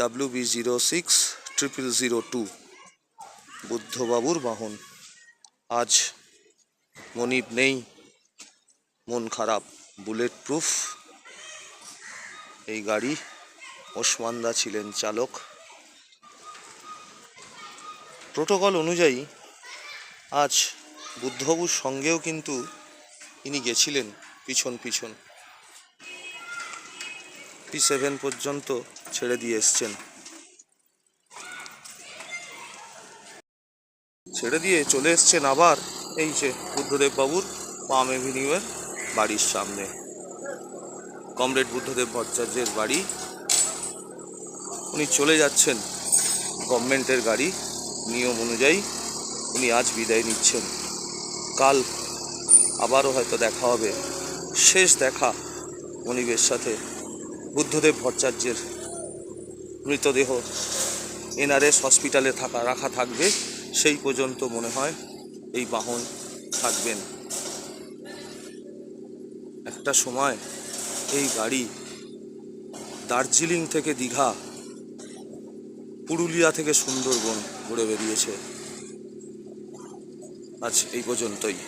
W B zero six triple zero two বুদ্ধবাবুর বাহন। আজ মনিব নেই, মন খারাপ বুলেট প্রুফ এই গাড়ি ওসমানদা ছিলেন চালক। প্রোটোকল অনুযায়ী আজ বুদ্ধবাবুর সঙ্গেও কিন্তু ইনি গেছিলেন পিছন পিছন। পি সেভেন পর্যন্ত ছেড়ে দিয়ে এসছেন। ছেড়ে দিয়ে চলে এসছেন আবার এই যে বুদ্ধদেব বাবুর পাম এভিনিউয়ের বাড়ির সামনে। কমরেড বুদ্ধদেব ভট্টাচার্যের বাড়ি। উনি চলে যাচ্ছেন গভর্নমেন্টের গাড়ি নিয়ম অনুযায়ী। উনি আজ বিদায় নিচ্ছেন। কাল আবারও হয়তো দেখা হবে। শেষ দেখা মনিবের সাথে বুদ্ধদেব ভট্টাচার্যের মৃতদেহ এনআরএস হসপিটালে থাকা, রাখা থাকবে, সেই পর্যন্ত মনে হয় এই বাহন থাকবেন। একটা সময় এই গাড়ি দার্জিলিং থেকে দীঘা, পুরুলিয়া থেকে সুন্দরবন ঘুরে বেরিয়েছে আজ এই পর্যন্তই।